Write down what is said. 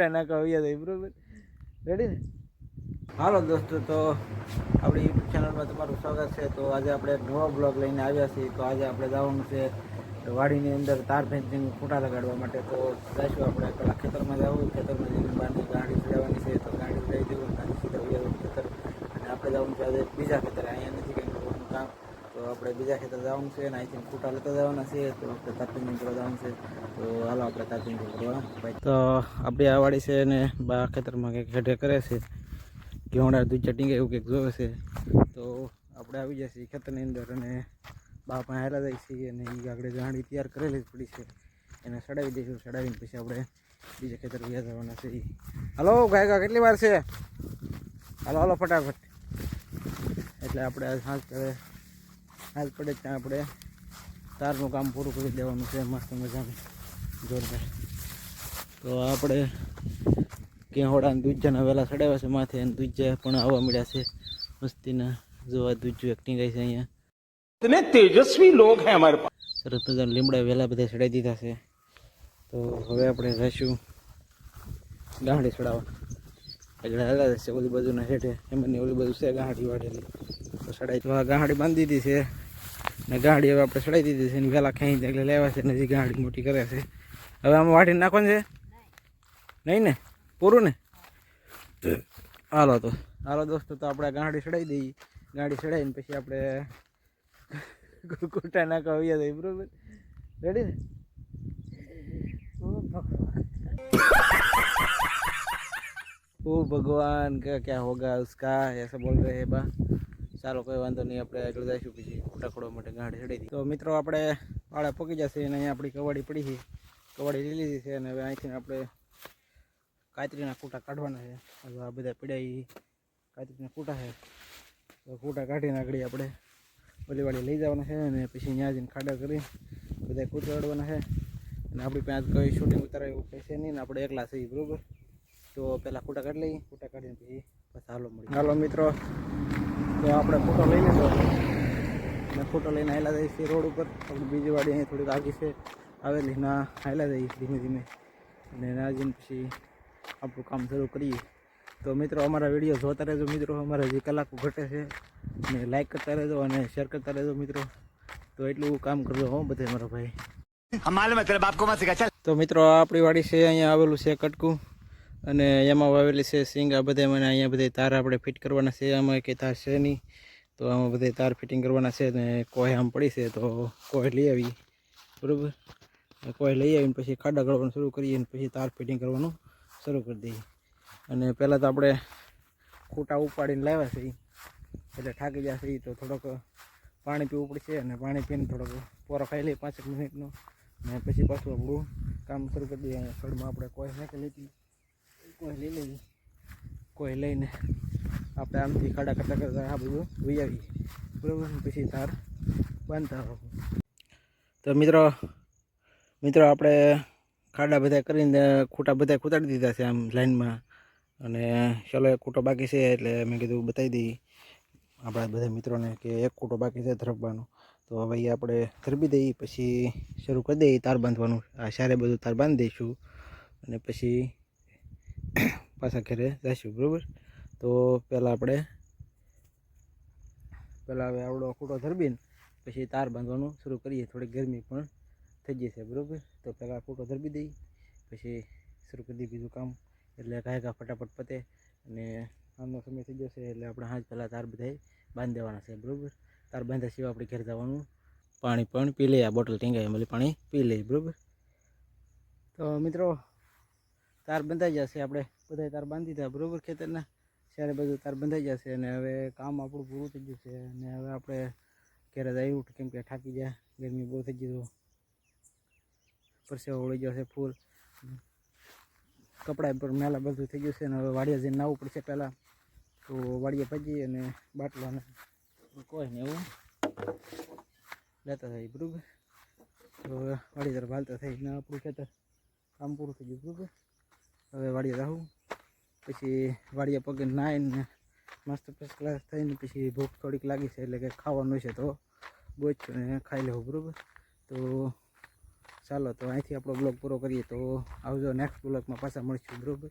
કુટા નાખવા આવ્યા બરોબર? રેડી ને? હાલો દોસ્તો, તો આપણી યુટ્યુબ ચેનલમાં તમારું સ્વાગત છે. તો આજે આપણે નવો બ્લોગ લઈને આવ્યા છીએ. તો આજે આપણે જવાનું છે વાડીની અંદર તાર ફેન્સિંગ ખૂટા લગાડવા માટે. તો જઈશું આપણે પેલા ખેતરમાં જવું. ખેતરમાં જઈને બહારની ગાડી ચડાવવાની છે. તો ગાડી લઈ દેવું સીધા ખેતર. અને આપણે જવાનું છે આજે બીજા ખેતર. અહીંયા નથી કંઈ કરવાનું કામ. તો આપણે બીજા ખેતર જવાનું છે અને અહીંથી ફૂટા લેતા જવાના છે તો આપણે ફેન્સિંગ કરવા જવાનું છે. તો હાલો આપણે ફેન્સિંગ કરવા. તો આપણી આ વાડી છે અને બા ખેતરમાં કંઈક ખેડે કરે છે. ઘેવડા દૂધ ચટીંગે એવું કંઈક જોવે છે. તો આપણે આવી જઈએ છીએ ખેતરની અંદર અને બાપા હેલા જાય છીએ અને એ આગળ જાણી તૈયાર કરેલી જ પડી છે. એને સડાવી દઈશું. સડાવીને પછી આપણે બીજા ખેતર વ્યા જવાના છે હલો, ગાયકા, કેટલી વાર છે? હલો હલો, ફટાફટ. એટલે આપણે સાંજ કરે આજ પડે ત્યાં આપણે તારનું કામ પૂરું કરી દેવાનું છે. મસ્ત મજાનું. જોરદાર. તો આપણે કેહોડા અને દૂધજાના વહેલા ચડાવ્યા છે માથે અને દૂજા પણ આવવા મળ્યા છે. મસ્તીના જોવા દૂધજું એક્ટિંગ ગઈ છે અહીંયા. તેજસ્વી લોક હે અમારે સરસ મજાના લીમડા વહેલા બધા ચડાવી દીધા છે. તો હવે આપણે રહીશું ગાંડી ચડાવવા. એટલે હાલા છે ઓલી બાજુના હેઠે. એમને ઓલી બાજુ છે ગાંડી વાળેલી. તો ચડાવી તો આ ગાંડી બાંધી દીધી છે. ને ગાંડી હવે આપણે ચડાવી દીધી છે અને વહેલા ખાઈ એટલે લેવા છે ને હજી ગાંડી મોટી કરે છે હવે આમાં વાટીને નાખવાનું છે નહીં ને પૂરું ને હાલો તો હાલો દોસ્તો તો આપણે ગાંડી ચડાવી દઈએ ગાડી ચડાવીને પછી આપણે કુટા નાખવા આવ્યા હતા બરોબર રેડી ને ओ भगवान का क्या होगा उसका ऐसा बोल रहे हैं बा ચાલો કોઈ વાંધો નહીં, આપણે આગળ જઈશું પછી ખોટા માટે ગાડી ચડી તો મિત્રો, આપણે વાળા પકી જશે અને અહીંયા આપણી કવાડી પડી છે. કવાડી લઈ લીધી છે અને હવે અહીંથી આપણે કાતરીના કૂટા કાઢવાના છે. હવે આ બધા પીડા ઈ કાતરીના કૂટા છે. તો કૂટા કાઢીને આગળ આપણે ઓલીવાળી લઈ જવાના છે અને પછી ત્યાં જઈને ખાડા કરી બધા કૂટવાડવાના છે. અને આપણી પાસે કઈ શૂટિંગ ઉતારે એવું કહેશે નહીં ને, આપણે એકલા છીએ, બરાબર? તો પહેલાં કૂટા કાઢી લઈએ. કૂટા કાઢીને પછી ચાલો ચાલો મળી મિત્રો તો આપણે ફોટો લઈ લેજો અને ફોટો લઈને હાલા જઈએ છીએ રોડ ઉપર. બીજી વાડી અહીં થોડીક આગી છે. આવેલી ના હાલા જઈએ ધીમે ધીમે. અને ના પછી આપણું કામ શરૂ કરીએ. તો મિત્રો અમારા વીડિયો જોતા રહેજો મિત્રો. અમારે જે કલાકો ઘટે છે અને લાઈક કરતા રહેજો અને શેર કરતા રહેજો મિત્રો. તો એટલું કામ કરજો હો બધે મારા ભાઈ. તો મિત્રો આપણી વાડી છે અહીંયા આવેલું છે કટકું. અને એમાં વાવેલી છે સિંગ, આ બધા મને અહીંયા બધા તાર આપણે ફિટ કરવાના છે. આમાં કંઈ તાર છે નહીં. તો આમાં બધા તાર ફિટિંગ કરવાના છે ને કોઈ આમ પડી છે તો કોઈ લઈ આવી. બરાબર? કોઈ લઈ આવીને પછી ખાડા ગળવાનું શરૂ કરીએ અને પછી તાર ફિટિંગ કરવાનું શરૂ કરી દઈએ. અને પહેલાં તો આપણે ખૂટા ઉપાડીને લાવ્યા છે. એટલે થાકી જશે તો થોડોક પાણી પીવું પડશે અને પાણી પીને થોડોક પોરો ખાઈ લઈએ પાંચેક મિનિટનો. ને પછી પાછું આપણું કામ શરૂ કરી દઈએ. સળમાં આપણે કોઈ નાખી લીધી કોઈ લઈ લઈએ. કોઈ લઈને આપણે આમથી ખાડા કરતા કરતા આ બધું વૈયાવી બરાબર? પછી તાર બાંધતા આવો તો મિત્રો મિત્રો આપણે ખાડા બધા કરીને ખૂટા બધા ખૂટાડી દીધા છે આમ લાઈનમાં. અને ચાલો એક ખૂટો બાકી છે એટલે મેં કીધું બતાવી દઈએ આપણા બધા મિત્રોને કે એક ખૂટો બાકી છે ધરપવાનો. તો હવે આપણે ધરબી દઈએ, પછી શરૂ કરી દઈએ તાર બાંધવાનું. આ સારે બધું તાર બાંધી દઈશું. અને પછી પાછા ઘરે જઈશું, બરાબર? તો પહેલાં આપણે પહેલાં હવે આવડો ખૂટો ધરબીને પછી તાર બાંધવાનું શરૂ કરીએ. થોડી ગરમી પણ થઈ જશે બરાબર? તો પહેલાં ખૂટો ધરબી દઈએ, પછી શરૂ કરી દઈએ બીજું કામ. એટલે કાંઈ કાંઈ ફટાફટ પતે અને આમનો સમય થઈ જશે એટલે આપણે હાજ પહેલાં તાર બધા બાંધી દેવાના છે, બરાબર? તાર બાંધ્યા સિવાય આપણે ઘેર જવાનું પાણી પણ પી લઈએ, આ બોટલ ટીંગાઈ મળી, પાણી પી લઈએ, બરાબર? તો મિત્રો તાર બંધાઈ જશે, આપણે બધા તાર બાંધી દીધા, બરાબર? ખેતરના? ત્યારે બધું તાર બંધાઈ જશે અને હવે કામ આપણું પૂરું થઈ જશે અને હવે આપણે ઘરે જઈ ઉઠ કેમ કે થાકી જાય ગરમી બહુ થઈ ગયું પરસેવો વળી જશે ફૂલ. કપડાં પર મેલા બધું થઈ ગયું છે અને હવે વાડિયા જઈને નાવું પડશે પહેલાં. તો વાડીએ ભજી અને બાટલાને કોઈ ને એવું લેતા થાય બરાબર? તો હવે વાડી તરફ હાલતા થઈ ને આપણું ખેતર કામ પૂરું થઈ ગયું, બરાબર? હવે વાડીએ રહું પછી વાડીએ પગે નાહીને મસ્ત ફર્સ્ટ ક્લાસ થઈને પછી ભૂખ થોડીક લાગી છે એટલે કે ખાવાનું છે તો ગોચ્યું ને ખાઈ લેવું, બરાબર? તો ચાલો, તો અહીંથી આપણો બ્લોગ પૂરો કરીએ. તો આવજો નેક્સ્ટ બ્લોગમાં પાછા મળીશું, બરોબર?